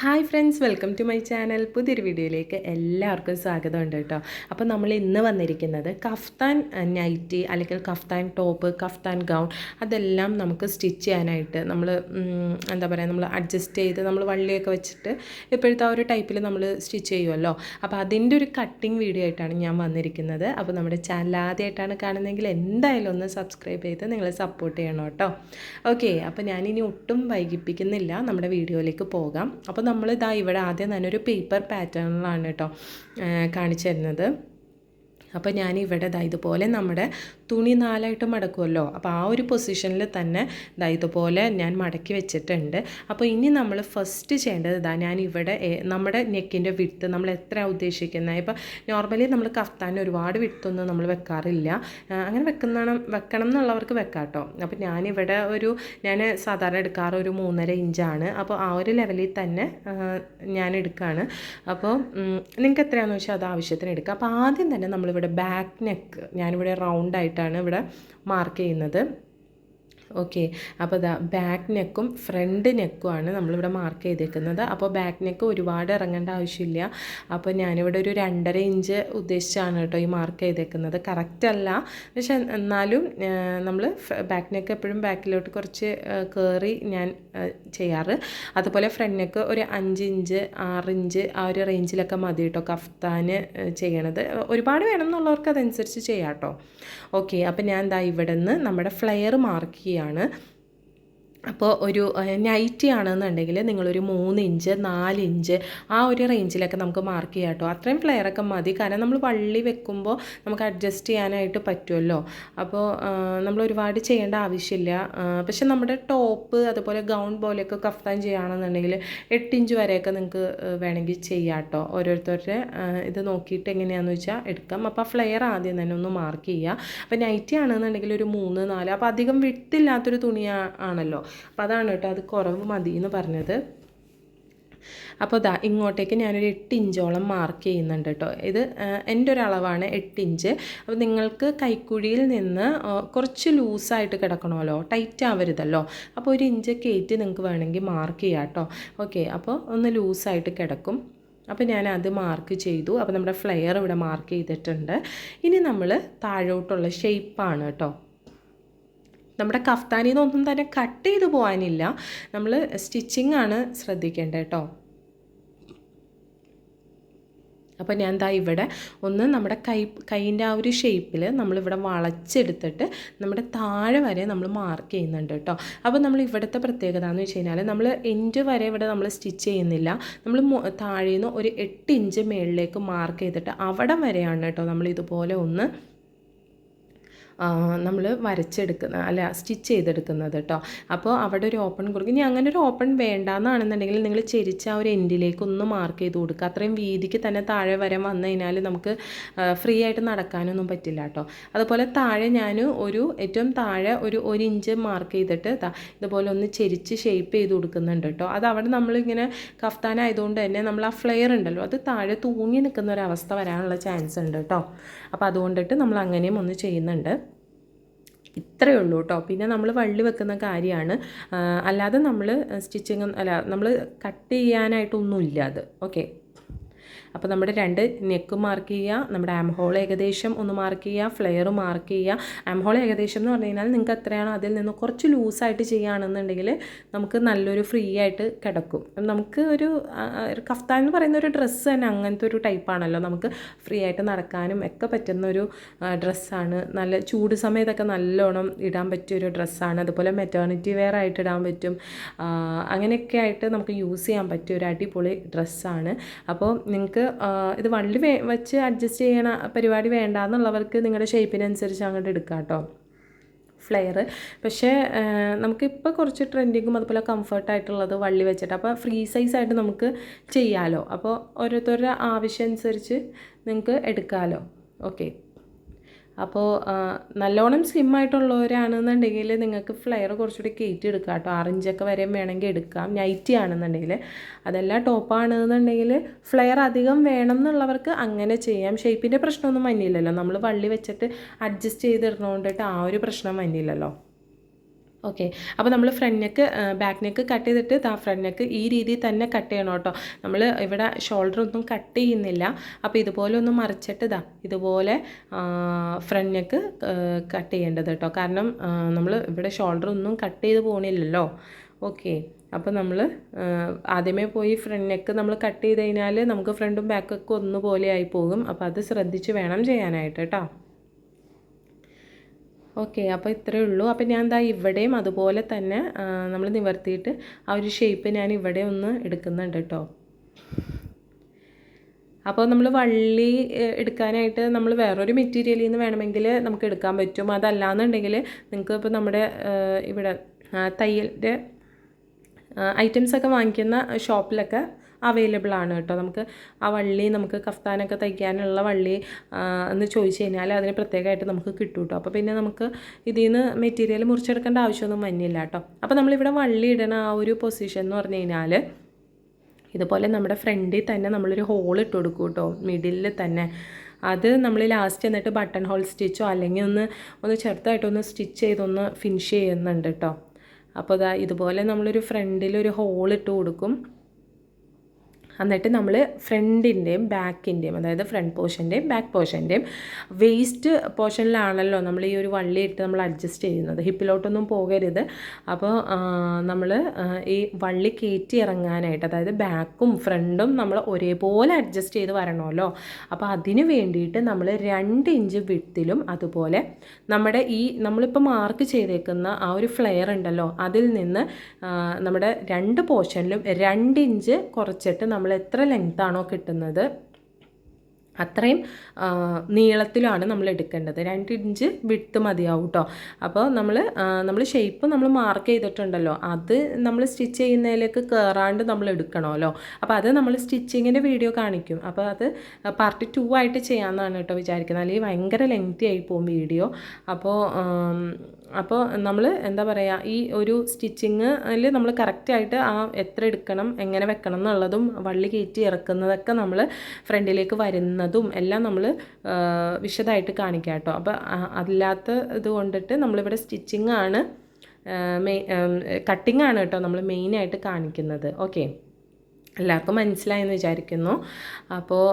Hi friends welcome to my channel. പുതിയൊരു വീഡിയോയിലേക്ക് എല്ലാവർക്കും സ്വാഗതമുണ്ട് കേട്ടോ. അപ്പോൾ നമ്മൾ ഇന്ന് വന്നിരിക്കുന്നത് കഫ്താൻ നൈറ്റി അല്ലെങ്കിൽ കഫ്താൻ ടോപ്പ് കഫ്താൻ ഗൗൺ അതെല്ലാം നമുക്ക് സ്റ്റിച്ച് ചെയ്യാനായിട്ട് നമ്മൾ എന്താ പറയുക നമ്മൾ അഡ്ജസ്റ്റ് ചെയ്ത് നമ്മൾ വള്ളിയൊക്കെ വെച്ചിട്ട് ഇപ്പോഴത്തെ ആ ഒരു ടൈപ്പിൽ നമ്മൾ സ്റ്റിച്ച് ചെയ്യുമല്ലോ. അപ്പോൾ അതിന്റെ ഒരു കട്ടിങ് വീഡിയോ ആയിട്ടാണ് ഞാൻ വന്നിരിക്കുന്നത്. അപ്പോൾ നമ്മുടെ ചാനൽ ആദ്യമായിട്ടാണ് കാണുന്നതെങ്കിൽ എന്തായാലും ഒന്ന് സബ്സ്ക്രൈബ് ചെയ്ത് നിങ്ങൾ സപ്പോർട്ട് ചെയ്യണം കേട്ടോ. ഓക്കെ അപ്പോൾ ഞാനിനി ഒട്ടും വൈകിപ്പിക്കുന്നില്ല. നമ്മുടെ വീഡിയോയിലേക്ക് പോകാം. അപ്പോൾ നമ്മൾ ഇതാ ഇവിടെ ആദ്യം തന്നെ ഒരു പേപ്പർ പാറ്റേണിലാണ് കേട്ടോ കാണിച്ചു തരുന്നത്. അപ്പോൾ ഞാൻ ഇവിടെ ദാ ഇതുപോലെ നമ്മുടെ തുണി നാലായിട്ട് മടക്കുമല്ലോ അപ്പോൾ ആ ഒരു പൊസിഷനിൽ തന്നെ ദാ ഇതുപോലെ ഞാൻ മടക്കി വെച്ചിട്ടുണ്ട്. അപ്പോൾ ഇനി നമ്മൾ ഫസ്റ്റ് ചെയ്യേണ്ടത് ഇതാ ഞാൻ ഇവിടെ നമ്മുടെ നെക്കിന്റെ വിട്ട് നമ്മൾ എത്ര ഉദ്ദേശിക്കുന്നത് ഇപ്പോൾ നോർമലി നമ്മൾ കഫ്താൻ ഒരുപാട് വിട്ടൊന്നും നമ്മൾ വെക്കാറില്ല. അങ്ങനെ വെക്കുന്ന വെക്കണം എന്നുള്ളവർക്ക് വെക്കാം കേട്ടോ അപ്പോൾ ഞാനിവിടെ ഒരു ഞാൻ സാധാരണ എടുക്കാറ് ഒരു മൂന്നര ഇഞ്ചാണ് അപ്പോൾ ആ ഒരു ലെവലിൽ തന്നെ ഞാൻ എടുക്കുകയാണ് അപ്പോൾ നിങ്ങൾക്ക് എത്രയാണെന്ന് വെച്ചാൽ അത് ആവശ്യത്തിന് എടുക്കുക അപ്പോൾ ആദ്യം തന്നെ നമ്മളിവിടെ ബാക്ക് നെക്ക് ഞാനിവിടെ റൗണ്ടായിട്ടാണ് ഇവിടെ മാർക്ക് ചെയ്യുന്നത്. ഓക്കെ അപ്പോൾ ഇതാ ബാക്ക് നെക്കും ഫ്രണ്ട് നെക്കുമാണ് നമ്മളിവിടെ മാർക്ക് ചെയ്തേക്കുന്നത്. അപ്പോൾ ബാക്ക് നെക്ക് ഒരുപാട് ഇറങ്ങേണ്ട ആവശ്യമില്ല. അപ്പോൾ ഞാനിവിടെ ഒരു രണ്ടര ഇഞ്ച് ഉദ്ദേശിച്ചാണ് കേട്ടോ ഈ മാർക്ക് ചെയ്തേക്കുന്നത്. കറക്റ്റ് അല്ല. പക്ഷെ എന്നാലും നമ്മൾ ബാക്ക് നെക്ക് എപ്പോഴും ബാക്കിലോട്ട് കുറച്ച് കയറി ഞാൻ ചെയ്യാറ്. അതുപോലെ ഫ്രണ്ട് നെക്ക് ഒരു അഞ്ച് ഇഞ്ച് ആറ് ഇഞ്ച് ആ ഒരു റേഞ്ചിലൊക്കെ മതി കേട്ടോ കഫ്താന് ചെയ്യണത്. ഒരുപാട് വേണം എന്നുള്ളവർക്ക് അതനുസരിച്ച് ചെയ്യാം കേട്ടോ. ഓക്കെ അപ്പോൾ ഞാൻ എന്താ ഇവിടെ നിന്ന് നമ്മുടെ ഫ്ലെയർ മാർക്ക് ചെയ്യാണ്. അപ്പോൾ ഒരു നൈറ്റി ആണെന്നുണ്ടെങ്കിൽ നിങ്ങളൊരു മൂന്ന് ഇഞ്ച് നാല് ഇഞ്ച് ആ ഒരു റേഞ്ചിലൊക്കെ നമുക്ക് മാർക്ക് ചെയ്യാം കേട്ടോ. അത്രയും ഫ്ലെയറൊക്കെ മതി. കാരണം നമ്മൾ വള്ളി വെക്കുമ്പോൾ നമുക്ക് അഡ്ജസ്റ്റ് ചെയ്യാനായിട്ട് പറ്റുമല്ലോ അപ്പോൾ നമ്മൾ ഒരുപാട് ചെയ്യേണ്ട ആവശ്യമില്ല. പക്ഷെ നമ്മുടെ ടോപ്പ് അതുപോലെ ഗൗൺ പോലെയൊക്കെ കഫ്താൻ ചെയ്യുകയാണെന്നുണ്ടെങ്കിൽ എട്ട് ഇഞ്ച് വരെയൊക്കെ നിങ്ങൾക്ക് വേണമെങ്കിൽ ചെയ്യാം കേട്ടോ. ഓരോരുത്തരുടെ ഇത് നോക്കിയിട്ട് എങ്ങനെയാണെന്ന് വെച്ചാൽ എടുക്കാം. അപ്പോൾ ഫ്ലെയർ ആദ്യം തന്നെ ഒന്ന് മാർക്ക് ചെയ്യുക അപ്പോൾ നൈറ്റി ആണെന്നുണ്ടെങ്കിൽ ഒരു മൂന്ന് നാല്. അപ്പോൾ അധികം വിട്ടില്ലാത്തൊരു തുണി ആണല്ലോ. അപ്പോൾ അതാണ് കേട്ടോ അത് കുറവ് മതി എന്ന് പറഞ്ഞത്. അപ്പോൾ ദാ ഇങ്ങോട്ടേക്ക് ഞാനൊരു എട്ട് ഇഞ്ചോളം മാർക്ക് ചെയ്യുന്നുണ്ട് കേട്ടോ. ഇത് എന്റെ ഒരു അളവാണ് എട്ട് ഇഞ്ച്. അപ്പോൾ നിങ്ങൾക്ക് കൈക്കുഴിയിൽ നിന്ന് കുറച്ച് ലൂസായിട്ട് കിടക്കണമല്ലോ ടൈറ്റ് ആവരുതല്ലോ. അപ്പോൾ ഒരു ഇഞ്ച് കയറ്റി നിങ്ങൾക്ക് വേണമെങ്കിൽ മാർക്ക് ചെയ്യാം കേട്ടോ. ഓക്കെ അപ്പോൾ ഒന്ന് ലൂസായിട്ട് കിടക്കും. അപ്പോൾ ഞാൻ അത് മാർക്ക് ചെയ്തു. അപ്പോൾ നമ്മുടെ ഫ്ലെയർ ഇവിടെ മാർക്ക് ചെയ്തിട്ടുണ്ട്. ഇനി നമ്മൾ താഴോട്ടുള്ള ഷേപ്പാണ് കേട്ടോ. നമ്മുടെ കഫ്താനിൽ നിന്നൊന്നും തന്നെ കട്ട് ചെയ്ത് പോകാനില്ല. നമ്മൾ സ്റ്റിച്ചിങ് ആണ് ശ്രദ്ധിക്കേണ്ടത് കേട്ടോ. അപ്പോൾ ഞാൻ ദാ ഇവിടെ ഒന്ന് നമ്മുടെ കൈ കൈയിന്റെ ആ ഒരു ഷേപ്പിൽ നമ്മളിവിടെ വളച്ചെടുത്തിട്ട് നമ്മുടെ താഴെ വരെ നമ്മൾ മാർക്ക് ചെയ്യുന്നുണ്ട് കേട്ടോ. അപ്പോൾ നമ്മൾ ഇവിടുത്തെ പ്രത്യേകത എന്ന് വെച്ച് കഴിഞ്ഞാൽ നമ്മൾ എൻഡ് വരെ ഇവിടെ നമ്മൾ സ്റ്റിച്ച് ചെയ്യുന്നില്ല. നമ്മൾ താഴെ നിന്ന് ഒരു എട്ട് ഇഞ്ച് മേളിലേക്ക് മാർക്ക് ചെയ്തിട്ട് അവിടെ വരെയാണ് കേട്ടോ നമ്മൾ ഇതുപോലെ ഒന്ന് നമ്മൾ വരച്ചെടുക്കുന്ന അല്ല സ്റ്റിച്ച് ചെയ്തെടുക്കുന്നത് കേട്ടോ അപ്പോൾ അവിടെ ഒരു ഓപ്പൺ കൊടുക്കും. ഇനി അങ്ങനെ ഒരു ഓപ്പൺ വേണ്ടാന്നാണെന്നുണ്ടെങ്കിൽ നിങ്ങൾ ചെരിച്ച ആ ഒരു എൻഡിലേക്ക് ഒന്ന് മാർക്ക് ചെയ്ത് കൊടുക്കുക അത്രയും വീതിക്ക് തന്നെ താഴെ വരെ വന്നു കഴിഞ്ഞാൽ നമുക്ക് ഫ്രീ ആയിട്ട് നടക്കാനൊന്നും പറ്റില്ല കേട്ടോ അതുപോലെ താഴെ ഞാൻ ഒരു ഏറ്റവും താഴെ ഒരു ഒരു ഇഞ്ച് മാർക്ക് ചെയ്തിട്ട് ഇതുപോലെ ഒന്ന് ചെരിച്ച് ഷേപ്പ് ചെയ്ത് കൊടുക്കുന്നുണ്ട് കേട്ടോ അത് അവിടെ നമ്മളിങ്ങനെ കഫ്താനായതുകൊണ്ട് തന്നെ നമ്മൾ ആ ഫ്ലെയർ ഉണ്ടല്ലോ അത് താഴെ തൂങ്ങി നിൽക്കുന്ന ഒരു അവസ്ഥ വരാനുള്ള ചാൻസ് ഉണ്ട് കേട്ടോ അപ്പോൾ അതുകൊണ്ടിട്ട് നമ്മൾ അങ്ങനെയും ഒന്ന് ചെയ്യുന്നുണ്ട്. ഇത്രയേ ഉള്ളൂ കേട്ടോ. പിന്നെ നമ്മൾ വള്ളി വെക്കുന്ന കാര്യമാണ്. അല്ലാതെ നമ്മൾ സ്റ്റിച്ചിങ് അല്ല നമ്മൾ കട്ട് ചെയ്യാനായിട്ടൊന്നുമില്ല അത്. ഓക്കെ അപ്പോൾ നമ്മുടെ രണ്ട് നെക്ക് മാർക്ക് ചെയ്യുക നമ്മുടെ ആംഹോൾ ഏകദേശം ഒന്ന് മാർക്ക് ചെയ്യുക ഫ്ലെയർ മാർക്ക് ചെയ്യുക. ആംഹോൾ ഏകദേശം എന്ന് പറഞ്ഞു കഴിഞ്ഞാൽ നിങ്ങൾക്ക് എത്രയാണോ അതിൽ നിന്ന് കുറച്ച് ലൂസായിട്ട് ചെയ്യുകയാണെന്നുണ്ടെങ്കിൽ നമുക്ക് നല്ലൊരു ഫ്രീ ആയിട്ട് കിടക്കും. നമുക്ക് ഒരു കഫ്താൻ എന്ന് പറയുന്ന ഒരു ഡ്രസ്സ് തന്നെ അങ്ങനത്തെ ഒരു ടൈപ്പാണല്ലോ നമുക്ക് ഫ്രീ ആയിട്ട് നടക്കാനും ഒക്കെ പറ്റുന്ന ഒരു ഡ്രസ്സാണ് നല്ല ചൂട് സമയത്തൊക്കെ നല്ലോണം ഇടാൻ പറ്റിയ ഒരു ഡ്രസ്സാണ് അതുപോലെ മെറ്റേണിറ്റി വെയർ ആയിട്ട് ഇടാൻ പറ്റും. അങ്ങനെയൊക്കെ ആയിട്ട് നമുക്ക് യൂസ് ചെയ്യാൻ പറ്റിയ ഒരു അടിപൊളി ഡ്രസ്സാണ് അപ്പോൾ നിങ്ങൾക്ക് ഇത് വള്ളി വെച്ച് അഡ്ജസ്റ്റ് ചെയ്യണ പരിപാടി വേണ്ട എന്നുള്ളവർക്ക് നിങ്ങളുടെ ഷേപ്പിനനുസരിച്ച് അങ്ങോട്ട് എടുക്കാം കേട്ടോ ഫ്ലെയർ പക്ഷേ നമുക്കിപ്പോൾ കുറച്ച് ട്രെൻഡിങ്ങും അതുപോലെ കംഫർട്ടായിട്ടുള്ളത് വള്ളി വെച്ചിട്ട്. അപ്പോൾ ഫ്രീ സൈസായിട്ട് നമുക്ക് ചെയ്യാമല്ലോ അപ്പോൾ ഓരോരുത്തരുടെ ആവശ്യം അനുസരിച്ച് നിങ്ങൾക്ക് എടുക്കാമല്ലോ ഓക്കെ അപ്പോൾ നല്ലോണം സ്ലിം ആയിട്ടുള്ളവരാണെന്നുണ്ടെങ്കിൽ നിങ്ങൾക്ക് ഫ്ലെയർ കുറച്ചുകൂടി കയറ്റി എടുക്കാം കേട്ടോ ആറിഞ്ചൊക്കെ വരെ വേണമെങ്കിൽ എടുക്കാം. നൈറ്റി ആണെന്നുണ്ടെങ്കിൽ. അതെല്ലാം ടോപ്പ് ആണെന്നുണ്ടെങ്കിൽ ഫ്ലെയർ അധികം വേണം എന്നുള്ളവർക്ക് അങ്ങനെ ചെയ്യാം. ഷേപ്പിന്റെ പ്രശ്നമൊന്നും മഞ്ഞില്ലല്ലോ നമ്മൾ വള്ളി വെച്ചിട്ട് അഡ്ജസ്റ്റ് ചെയ്തിടണോണ്ടിട്ട് ആ ഒരു പ്രശ്നം വന്നില്ലല്ലോ. ഓക്കെ അപ്പോൾ നമ്മൾ front neck back neck cut ചെയ്തിട്ട് ആ ഫ്രണ്ട് നെക്ക് ഈ രീതിയിൽ തന്നെ കട്ട് ചെയ്യണം കേട്ടോ നമ്മൾ ഇവിടെ ഷോൾഡർ ഒന്നും കട്ട് ചെയ്യുന്നില്ല. അപ്പോൾ ഇതുപോലെ ഒന്ന് മറിച്ചിട്ട് ഇതാ ഇതുപോലെ ഫ്രണ്ട് നെക്ക് കട്ട് ചെയ്യേണ്ടത് കേട്ടോ കാരണം നമ്മൾ ഇവിടെ ഷോൾഡർ ഒന്നും കട്ട് ചെയ്ത് പോകണില്ലല്ലോ ഓക്കെ അപ്പോൾ നമ്മൾ ആദ്യമേ പോയി ഫ്രണ്ട് നെക്ക് നമ്മൾ കട്ട് ചെയ്ത് കഴിഞ്ഞാൽ നമുക്ക് ഫ്രണ്ടും ബാക്കൊക്കെ ഒന്നുപോലെ ആയി പോകും. അപ്പോൾ അത് ശ്രദ്ധിച്ച് വേണം ചെയ്യാനായിട്ട് കേട്ടോ ഓക്കെ അപ്പോൾ ഇത്രയേ ഉള്ളൂ. അപ്പോൾ ഞാൻ എന്താ ഇവിടെയും അതുപോലെ തന്നെ നമ്മൾ നിവർത്തിയിട്ട് ആ ഒരു ഷേപ്പ് ഞാൻ ഇവിടെ ഒന്ന് എടുക്കുന്നുണ്ട് കേട്ടോ അപ്പോൾ നമ്മൾ വള്ളി എടുക്കാനായിട്ട് നമ്മൾ വേറൊരു മെറ്റീരിയലിൽ നിന്ന് വേണമെങ്കിൽ നമുക്ക് എടുക്കാൻ പറ്റും. അതല്ലാന്നുണ്ടെങ്കിൽ നിങ്ങൾക്ക് ഇപ്പോൾ നമ്മുടെ ഇവിടെ തയ്യലിന്റെ ഐറ്റംസൊക്കെ വാങ്ങിക്കുന്ന ഷോപ്പിലൊക്കെ അവൈലബിൾ ആണ് കേട്ടോ. നമുക്ക് ആ വള്ളി നമുക്ക് കഫ്താനൊക്കെ തയ്ക്കാനുള്ള വള്ളി എന്ന് ചോദിച്ചു കഴിഞ്ഞാൽ അതിന് പ്രത്യേകമായിട്ട് നമുക്ക് കിട്ടും കേട്ടോ. അപ്പോൾ പിന്നെ നമുക്ക് ഇതിൽ നിന്ന് മെറ്റീരിയൽ മുറിച്ചെടുക്കേണ്ട ആവശ്യമൊന്നും വന്നില്ല കേട്ടോ. അപ്പോൾ നമ്മളിവിടെ വള്ളി ഇടണ ആ ഒരു പൊസിഷൻ എന്ന് പറഞ്ഞു കഴിഞ്ഞാൽ ഇതുപോലെ നമ്മുടെ ഫ്രണ്ടിൽ തന്നെ നമ്മളൊരു ഹോൾ ഇട്ട് കൊടുക്കും കേട്ടോ. മിഡിലിൽ തന്നെ. അത് നമ്മൾ ലാസ്റ്റ് എന്നിട്ട് ബട്ടൺ ഹോൾ സ്റ്റിച്ചോ അല്ലെങ്കിൽ ഒന്ന് ഒന്ന് ചെറുതായിട്ടൊന്ന് സ്റ്റിച്ച് ചെയ്തൊന്ന് ഫിനിഷ് ചെയ്യുന്നുണ്ട് കേട്ടോ. അപ്പോൾ ഇതാ ഇതുപോലെ നമ്മളൊരു ഫ്രണ്ടിൽ ഒരു ഹോൾ ഇട്ട് കൊടുക്കും. എന്നിട്ട് നമ്മൾ ഫ്രണ്ടിന്റെയും ബാക്കിന്റെയും അതായത് ഫ്രണ്ട് പോർഷന്റെയും ബാക്ക് പോർഷന്റെയും വേസ്റ്റ് പോർഷനിലാണല്ലോ നമ്മൾ ഈ ഒരു വള്ളി ഇട്ട് നമ്മൾ അഡ്ജസ്റ്റ് ചെയ്യുന്നത്. ഹിപ്പിലോട്ടൊന്നും പോകരുത്. അപ്പോൾ നമ്മൾ ഈ വള്ളി കയറ്റി ഇറങ്ങാനായിട്ട് അതായത് ബാക്കും ഫ്രണ്ടും നമ്മൾ ഒരേപോലെ അഡ്ജസ്റ്റ് ചെയ്ത് വരണമല്ലോ. അപ്പോൾ അതിന് വേണ്ടിയിട്ട് നമ്മൾ രണ്ട് ഇഞ്ച് വിട്ടിലും അതുപോലെ നമ്മുടെ ഈ നമ്മളിപ്പോൾ മാർക്ക് ചെയ്തേക്കുന്ന ആ ഒരു ഫ്ലെയർ ഉണ്ടല്ലോ അതിൽ നിന്ന് നമ്മുടെ രണ്ട് പോർഷനിലും രണ്ട് ഇഞ്ച് കുറച്ചിട്ട് നമ്മൾ എത്ര ലെങ്ത്താണോ കിട്ടുന്നത്? അത്രയും നീളത്തിലാണ് നമ്മൾ എടുക്കേണ്ടത്. രണ്ട് ഇഞ്ച് വിട്ട് മതിയാവും കേട്ടോ അപ്പോൾ നമ്മൾ നമ്മൾ ഷേപ്പ് നമ്മൾ മാർക്ക് ചെയ്തിട്ടുണ്ടല്ലോ. അത് നമ്മൾ സ്റ്റിച്ച് ചെയ്യുന്നതിലേക്ക് കയറാണ്ട് നമ്മൾ എടുക്കണമല്ലോ. അപ്പോൾ അത് നമ്മൾ സ്റ്റിച്ചിങ്ങിന്റെ വീഡിയോ കാണിക്കും. അപ്പോൾ അത് പാർട്ട് ടു ആയിട്ട് ചെയ്യാമെന്നാണ് കേട്ടോ വിചാരിക്കുന്നത്. അല്ലെങ്കിൽ ഭയങ്കര ലെങ്തി ആയി പോകും വീഡിയോ അപ്പോൾ അപ്പോൾ നമ്മൾ എന്താ പറയുക ഈ ഒരു സ്റ്റിച്ചിങ്ങിൽ നമ്മൾ കറക്റ്റായിട്ട് ആ എത്ര എടുക്കണം എങ്ങനെ വെക്കണം എന്നുള്ളതും വള്ളി കയറ്റി ഇറക്കുന്നതൊക്കെ നമ്മൾ ഫ്രണ്ടിലേക്ക് വരുന്നതും എല്ലാം നമ്മൾ വിശദമായിട്ട് കാണിക്കാം കേട്ടോ. അപ്പോൾ അല്ലാത്ത ഇത് കൊണ്ടിട്ട് നമ്മളിവിടെ സ്റ്റിച്ചിങ് ആണ് മെയ് കട്ടിങ്ങാണ് കേട്ടോ നമ്മൾ മെയിനായിട്ട് കാണിക്കുന്നത്. ഓക്കെ? എല്ലാവർക്കും മനസ്സിലായെന്ന് വിചാരിക്കുന്നു. അപ്പോൾ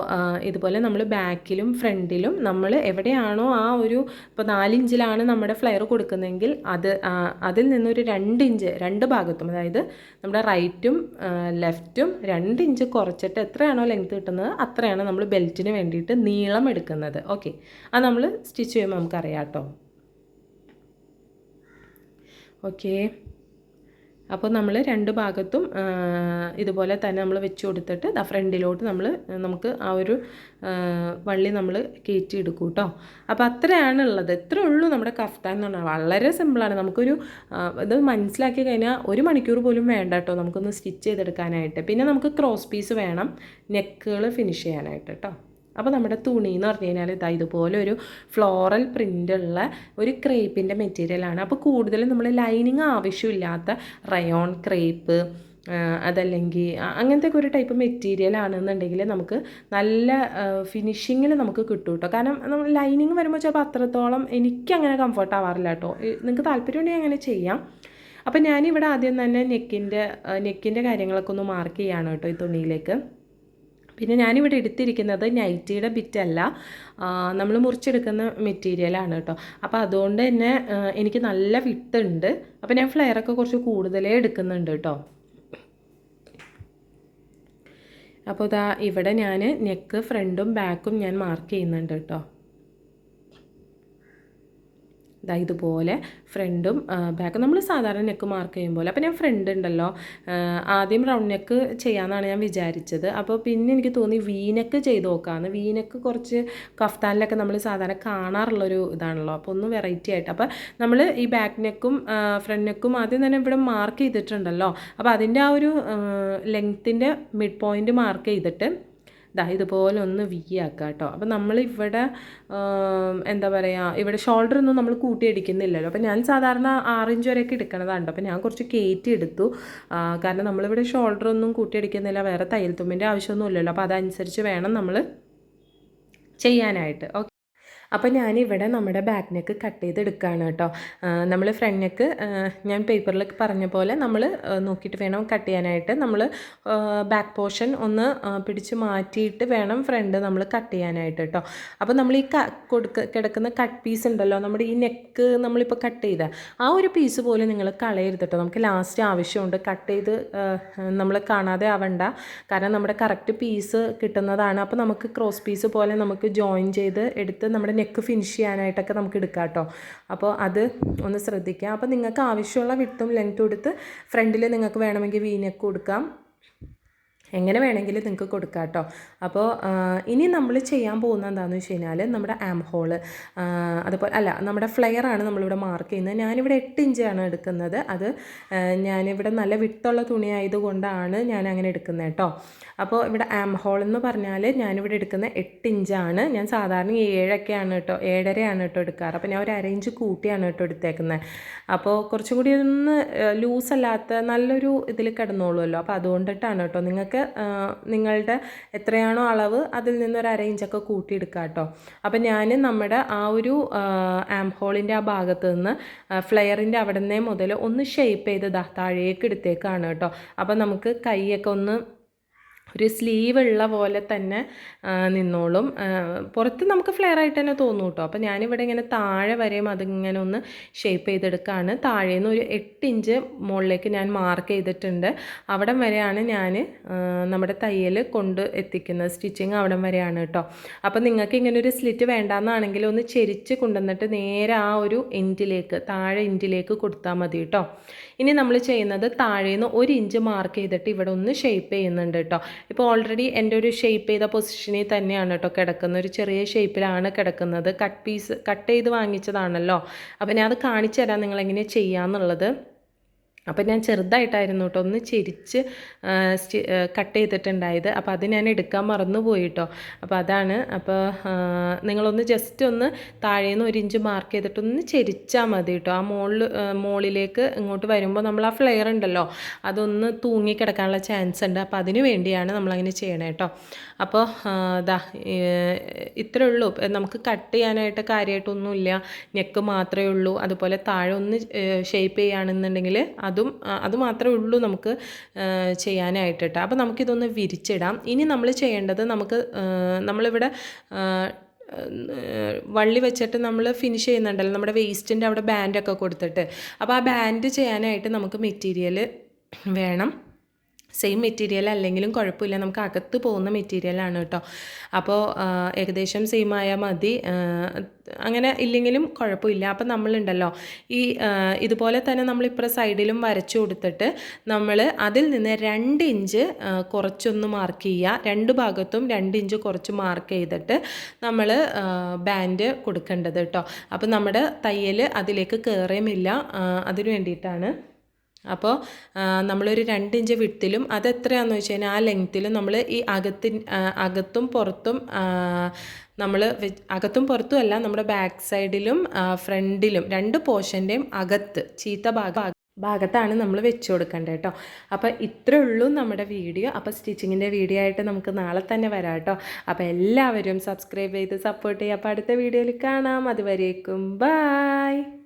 ഇതുപോലെ നമ്മൾ ബാക്കിലും ഫ്രണ്ടിലും നമ്മൾ എവിടെയാണോ ആ ഒരു ഇപ്പോൾ നാലിഞ്ചിലാണ് നമ്മുടെ ഫ്ലെയർ കൊടുക്കുന്നതെങ്കിൽ അത് അതിൽ നിന്നൊരു രണ്ട് ഇഞ്ച് രണ്ട് ഭാഗത്തും അതായത് നമ്മുടെ റൈറ്റും ലെഫ്റ്റും രണ്ട് ഇഞ്ച് കുറച്ചിട്ട് എത്രയാണോ ലെങ്ത് കിട്ടുന്നത് അത്രയാണ് നമ്മൾ ബെൽറ്റിന് വേണ്ടിയിട്ട് നീളം എടുക്കുന്നത്. ഓക്കെ. അത് നമ്മൾ സ്റ്റിച്ച് ചെയ്യുമ്പോൾ നമുക്കറിയാം കേട്ടോ. ഓക്കേ. അപ്പോൾ നമ്മൾ രണ്ട് ഭാഗത്തും ഇതുപോലെ തന്നെ നമ്മൾ വെച്ച് കൊടുത്തിട്ട് ദാ ഫ്രണ്ടിലോട്ട് നമ്മൾ നമുക്ക് ആ ഒരു വള്ളി നമ്മൾ കയറ്റി എടുക്കും കേട്ടോ അപ്പോൾ അത്രയാണുള്ളത്. ഇത്ര ഉള്ളൂ നമ്മുടെ കഫ്താൻ എന്ന് പറഞ്ഞാൽ. വളരെ സിമ്പിളാണ് നമുക്കൊരു ഇത് മനസ്സിലാക്കി കഴിഞ്ഞാൽ ഒരു മണിക്കൂർ പോലും വേണ്ട കേട്ടോ നമുക്കൊന്ന് സ്റ്റിച്ച് ചെയ്തെടുക്കാനായിട്ട്. പിന്നെ നമുക്ക് ക്രോസ് പീസ് വേണം. നെക്കുകൾ ഫിനിഷ് ചെയ്യാനായിട്ട് കേട്ടോ അപ്പോൾ നമ്മുടെ തുണി എന്ന് പറഞ്ഞു കഴിഞ്ഞാൽ ഇതാ ഇതുപോലെ ഒരു ഫ്ലോറൽ പ്രിന്റുള്ള ഒരു ക്രേപ്പിന്റെ മെറ്റീരിയലാണ് അപ്പോൾ കൂടുതലും നമ്മൾ ലൈനിങ് ആവശ്യമില്ലാത്ത റയോൺ ക്രേപ്പ് അതല്ലെങ്കിൽ അങ്ങനത്തെ ഒരു ടൈപ്പ് മെറ്റീരിയൽ ആണെന്നുണ്ടെങ്കിൽ നമുക്ക് നല്ല ഫിനിഷിങ്ങിൽ നമുക്ക് കിട്ടും കേട്ടോ കാരണം നമ്മൾ ലൈനിങ് വരുമ്പോൾ ചിലപ്പോൾ അത്രത്തോളം എനിക്കങ്ങനെ കംഫർട്ട് ആവാറില്ല കേട്ടോ നിങ്ങൾക്ക് താല്പര്യമുണ്ടെങ്കിൽ അങ്ങനെ ചെയ്യാം. അപ്പോൾ ഞാനിവിടെ ആദ്യം തന്നെ നെക്കിന്റെ നെക്കിന്റെ കാര്യങ്ങളൊക്കെ ഒന്ന് മാർക്ക് ചെയ്യാണ് കേട്ടോ ഈ തുണിയിലേക്ക് പിന്നെ ഞാനിവിടെ എടുത്തിരിക്കുന്നത് നൈറ്റിയുടെ ബിറ്റല്ല. നമ്മൾ മുറിച്ചെടുക്കുന്ന മെറ്റീരിയലാണ് കേട്ടോ. അപ്പോൾ അതുകൊണ്ട് തന്നെ എനിക്ക് നല്ല വിട്ടുണ്ട്. അപ്പോൾ ഞാൻ ഫ്ലെയറൊക്കെ കുറച്ച് കൂടുതലേ എടുക്കുന്നുണ്ട് കേട്ടോ. അപ്പോൾ ഇതാ ഇവിടെ ഞാൻ നെക്ക് ഫ്രണ്ടും ബാക്കും ഞാൻ മാർക്ക് ചെയ്യുന്നുണ്ട് കേട്ടോ. ഇതാ ഇതുപോലെ ഫ്രണ്ടും ബാക്കും നമ്മൾ സാധാരണ നെക്ക് മാർക്ക് ചെയ്യും പോലെ. അപ്പോൾ ഞാൻ ഫ്രണ്ട് ഉണ്ടല്ലോ. ആദ്യം റൗണ്ട് നെക്ക് ചെയ്യാമെന്നാണ് ഞാൻ വിചാരിച്ചത്. അപ്പോൾ പിന്നെ എനിക്ക് തോന്നി വീനക്ക് ചെയ്ത് നോക്കാമെന്ന് വീനക്ക് കുറച്ച് കഫ്താനിലൊക്കെ നമ്മൾ സാധാരണ കാണാറുള്ളൊരു ഇതാണല്ലോ. അപ്പോൾ ഒന്ന് വെറൈറ്റി ആയിട്ട്. അപ്പോൾ നമ്മൾ ഈ ബാക്ക് നെക്കും ഫ്രണ്ട് നെക്കും ആദ്യം തന്നെ ഇവിടെ മാർക്ക് ചെയ്തിട്ടുണ്ടല്ലോ. അപ്പോൾ അതിന്റെ ആ ഒരു ലെങ്ത്തിന്റെ മിഡ് പോയിന്റ് മാർക്ക് ചെയ്തിട്ട് ദാ ഇതുപോലെ ഒന്ന് വി ആക്കുക കേട്ടോ അപ്പോൾ നമ്മളിവിടെ എന്താ പറയുക ഇവിടെ ഷോൾഡർ ഒന്നും നമ്മൾ കൂട്ടിയടിക്കുന്നില്ലല്ലോ അപ്പോൾ ഞാൻ സാധാരണ ആറിഞ്ച് വരെയൊക്കെ എടുക്കണതാണ് അപ്പോൾ ഞാൻ കുറച്ച് കയറ്റി എടുത്തു. കാരണം നമ്മളിവിടെ ഷോൾഡർ ഒന്നും കൂട്ടിയടിക്കുന്നില്ല വേറെ തയ്യൽ തുമ്പിന്റെ ആവശ്യമൊന്നുമില്ലല്ലോ. അപ്പോൾ അതനുസരിച്ച് വേണം നമ്മൾ ചെയ്യാനായിട്ട്. ഓക്കെ അപ്പോൾ ഞാനിവിടെ നമ്മുടെ ബാക്ക് നെക്ക് കട്ട് ചെയ്തെടുക്കുകയാണ് കേട്ടോ. നമ്മൾ ഫ്രണ്ട് നെക്ക് ഞാൻ പേപ്പറിൽ പറഞ്ഞ പോലെ നമ്മൾ നോക്കിയിട്ട് വേണം കട്ട് ചെയ്യാനായിട്ട്. നമ്മൾ ബാക്ക് പോർഷൻ ഒന്ന് പിടിച്ച് മാറ്റിയിട്ട് വേണം ഫ്രണ്ട് നമ്മൾ കട്ട് ചെയ്യാനായിട്ട് കേട്ടോ. അപ്പോൾ നമ്മൾ ഈ കൊടുക്ക കിടക്കുന്ന കട്ട് പീസ് ഉണ്ടല്ലോ നമ്മുടെ ഈ നെക്ക് നമ്മളിപ്പോൾ കട്ട് ചെയ്ത ആ ഒരു പീസ് പോലും നിങ്ങൾ കളയരുത് കേട്ടോ. നമുക്ക് ലാസ്റ്റ് ആവശ്യമുണ്ട് കട്ട് ചെയ്ത് നമ്മൾ കാണാതെ ആവണ്ട. കാരണം നമ്മുടെ കറക്റ്റ് പീസ് കിട്ടുന്നതാണ്. അപ്പോൾ നമുക്ക് ക്രോസ് പീസ് പോലെ നമുക്ക് ജോയിൻ ചെയ്ത് എടുത്ത് നമ്മുടെ നെക്ക് ഫിനിഷ് ചെയ്യാനായിട്ടൊക്കെ നമുക്ക് എടുക്കാം കേട്ടോ. അപ്പോൾ അത് ഒന്ന് ശ്രദ്ധിക്കുക അപ്പോൾ നിങ്ങൾക്ക് ആവശ്യമുള്ള വിട്ടും ലെങ്ത്തും എടുത്ത് ഫ്രണ്ടിൽ നിങ്ങൾക്ക് വേണമെങ്കിൽ വീനെക്ക് കൊടുക്കാം എങ്ങനെ വേണമെങ്കിലും നിങ്ങൾക്ക് കൊടുക്കാം കേട്ടോ. അപ്പോൾ ഇനി നമ്മൾ ചെയ്യാൻ പോകുന്ന എന്താണെന്ന് വെച്ച് കഴിഞ്ഞാൽ നമ്മുടെ ആം ഹോൾ അതുപോലെ അല്ല നമ്മുടെ ഫ്ലെയർ ആണ് നമ്മളിവിടെ മാർക്ക് ചെയ്യുന്നത്. ഞാനിവിടെ എട്ട് ഇഞ്ചാണ് എടുക്കുന്നത്. അത് ഞാനിവിടെ നല്ല വിട്ടുള്ള തുണി ആയതുകൊണ്ടാണ് ഞാൻ അങ്ങനെ എടുക്കുന്നത് കേട്ടോ. അപ്പോൾ ഇവിടെ ആം ഹോൾ എന്ന് പറഞ്ഞാൽ ഞാനിവിടെ എടുക്കുന്ന എട്ട് ഇഞ്ചാണ് ഞാൻ സാധാരണ ഏഴൊക്കെയാണ് കേട്ടോ ഏഴരയാണ് കേട്ടോ എടുക്കാറ്. അപ്പോൾ ഞാൻ ഒരു അര ഇഞ്ച് കൂട്ടിയാണ് കേട്ടോ എടുത്തേക്കുന്നത് അപ്പോൾ കുറച്ചും കൂടി ഒന്ന് ലൂസല്ലാത്ത നല്ലൊരു ഇതിൽ കിടന്നോളുമല്ലോ. അപ്പോൾ അതുകൊണ്ടിട്ടാണ് കേട്ടോ. നിങ്ങൾക്ക് ആ, നിങ്ങളുടെ എത്രയാണോ അളവ് അതിൽ നിന്നൊരു അര ഇഞ്ചൊക്കെ കൂട്ടിയെടുക്കാം കേട്ടോ അപ്പം ഞാൻ നമ്മുടെ ആ ഒരു ആം ഹോളിന്റെ ആ ഭാഗത്ത് നിന്ന് ഫ്ലെയറിന്റെ അവിടെ മുതൽ ഒന്ന് ഷേപ്പ് ചെയ്ത് താഴേക്ക് എടുത്തേക്കാണ് കേട്ടോ അപ്പം നമുക്ക് കൈയൊക്കെ ഒന്ന് ഒരു സ്ലീവ് ഉള്ള പോലെ തന്നെ നിന്നോളും. പുറത്ത് നമുക്ക് ഫ്ലെയർ ആയിട്ട് തന്നെ തോന്നും കേട്ടോ. അപ്പോൾ ഞാനിവിടെ ഇങ്ങനെ താഴെ വരെയും അതിങ്ങനെ ഒന്ന് ഷേപ്പ് ചെയ്തെടുക്കുകയാണ് താഴെ നിന്ന് ഒരു എട്ട് ഇഞ്ച് മുകളിലേക്ക് ഞാൻ മാർക്ക് ചെയ്തിട്ടുണ്ട്. അവിടം വരെയാണ് ഞാൻ നമ്മുടെ തയ്യൽ കൊണ്ട് എത്തിക്കുന്നത്. സ്റ്റിച്ചിങ് അവിടം വരെയാണ് കേട്ടോ. അപ്പോൾ നിങ്ങൾക്ക് ഇങ്ങനെ ഒരു സ്ലിറ്റ് വേണ്ടാന്നാണെങ്കിൽ ഒന്ന് ചെരിച്ച് കൊണ്ടുവന്നിട്ട് നേരെ ആ ഒരു എൻഡിലേക്ക് താഴെ എൻഡിലേക്ക് കൊടുത്താൽ മതി കേട്ടോ. ഇനി നമ്മൾ ചെയ്യുന്നത് താഴേന്ന് ഒരു ഇഞ്ച് മാർക്ക് ചെയ്തിട്ട് ഇവിടെ ഒന്ന് ഷേപ്പ് ചെയ്യുന്നുണ്ട് കേട്ടോ. ഇപ്പോൾ ഓൾറെഡി എന്റെ ഒരു ഷേപ്പ് ചെയ്ത പൊസിഷനിൽ തന്നെയാണ് കേട്ടോ കിടക്കുന്നത്. ഒരു ചെറിയ ഷേപ്പിലാണ് കിടക്കുന്നത്. കട്ട് പീസ് കട്ട് ചെയ്ത് വാങ്ങിച്ചതാണല്ലോ. അപ്പോൾ ഞാൻ അത് കാണിച്ചു തരാം നിങ്ങൾ എങ്ങനെയാണ് ചെയ്യാന്നുള്ളത്. അപ്പോൾ ഞാൻ ചെറുതായിട്ടായിരുന്നു കേട്ടോ ഒന്ന് ചിരിച്ച് കട്ട് ചെയ്തിട്ടുണ്ടായത്. അപ്പോൾ അത് ഞാൻ എടുക്കാൻ മറന്നു പോയി കേട്ടോ. അപ്പോൾ അതാണ്. അപ്പോൾ നിങ്ങളൊന്ന് ജസ്റ്റ് ഒന്ന് താഴേന്ന് ഒരു ഇഞ്ച് മാർക്ക് ചെയ്തിട്ട് ഒന്ന് ചെരിച്ചാൽ മതി കേട്ടോ. ആ മുകളിൽ മുകളിലേക്ക് ഇങ്ങോട്ട് വരുമ്പോൾ നമ്മൾ ആ ഫ്ലെയർ ഉണ്ടല്ലോ അതൊന്ന് തൂങ്ങി കിടക്കാനുള്ള ചാൻസ് ഉണ്ട്. അപ്പോൾ അതിന് വേണ്ടിയാണ് നമ്മളങ്ങനെ ചെയ്യണേ കേട്ടോ. അപ്പോൾ ഇതാ ഇത്രേ ഉള്ളൂ. നമുക്ക് കട്ട് ചെയ്യാനായിട്ട് കാര്യമായിട്ടൊന്നുമില്ല നെക്ക് മാത്രമേ ഉള്ളൂ. അതുപോലെ താഴെ ഒന്ന് ഷേപ്പ് ചെയ്യുകയാണെന്നുണ്ടെങ്കിൽ അത് അത് മാത്രമേ ഉള്ളൂ നമുക്ക് ചെയ്യാനായിട്ട് കേട്ടോ അപ്പോൾ നമുക്കിതൊന്ന് വിരിച്ചിടാം. ഇനി നമ്മൾ ചെയ്യേണ്ടത് നമുക്ക് നമ്മളിവിടെ വള്ളി വെച്ചിട്ട് നമ്മൾ ഫിനിഷ് ചെയ്യുന്നുണ്ടല്ലോ നമ്മുടെ വേസ്റ്റിന്റെ അവിടെ ബാൻഡൊക്കെ കൊടുത്തിട്ട്. അപ്പോൾ ആ ബാൻഡ് ചെയ്യാനായിട്ട് നമുക്ക് മെറ്റീരിയൽ വേണം. സെയിം മെറ്റീരിയൽ അല്ലെങ്കിലും കുഴപ്പമില്ല. നമുക്ക് അകത്ത് പോകുന്ന മെറ്റീരിയലാണ് കേട്ടോ. അപ്പോൾ ഏകദേശം സെയിം ആയാൽ മതി. അങ്ങനെ ഇല്ലെങ്കിലും കുഴപ്പമില്ല. അപ്പോൾ നമ്മളുണ്ടല്ലോ. ഈ ഇതുപോലെ തന്നെ നമ്മളിപ്പുറം സൈഡിലും വരച്ചു കൊടുത്തിട്ട് നമ്മൾ അതിൽ നിന്ന് രണ്ട് ഇഞ്ച് കുറച്ചൊന്ന് മാർക്ക് ചെയ്യുക. രണ്ട് ഭാഗത്തും രണ്ട് ഇഞ്ച് കുറച്ച് മാർക്ക് ചെയ്തിട്ട് നമ്മൾ ബാൻഡ് കൊടുക്കേണ്ടത് കേട്ടോ. അപ്പോൾ നമ്മുടെ തയ്യൽ അതിലേക്ക് കയറുമില്ല അതിന് വേണ്ടിയിട്ടാണ് അപ്പോൾ നമ്മളൊരു രണ്ട് ഇഞ്ച് വിട്ടിലും അത് എത്രയാണെന്ന് വെച്ച് കഴിഞ്ഞാൽ ആ ലെങ്ത്തിലും നമ്മൾ ഈ അകത്തിന് അകത്തും പുറത്തും നമ്മൾ അകത്തും പുറത്തും അല്ല നമ്മുടെ ബാക്ക് സൈഡിലും ഫ്രണ്ടിലും രണ്ട് പോർഷന്റെയും അകത്ത് ചീത്ത ഭാഗം ഭാഗത്താണ് നമ്മൾ വെച്ച് കൊടുക്കേണ്ടത് കേട്ടോ അപ്പോൾ ഇത്രയേ ഉള്ളൂ നമ്മുടെ വീഡിയോ. അപ്പോൾ സ്റ്റിച്ചിങ്ങിന്റെ വീഡിയോ ആയിട്ട് നമുക്ക് നാളെ തന്നെ വരാം കേട്ടോ അപ്പോൾ എല്ലാവരും സബ്സ്ക്രൈബ് ചെയ്ത് സപ്പോർട്ട് ചെയ്യുക. അപ്പോൾ അടുത്ത വീഡിയോയിൽ കാണാം. അതുവരേക്കും ബായ്.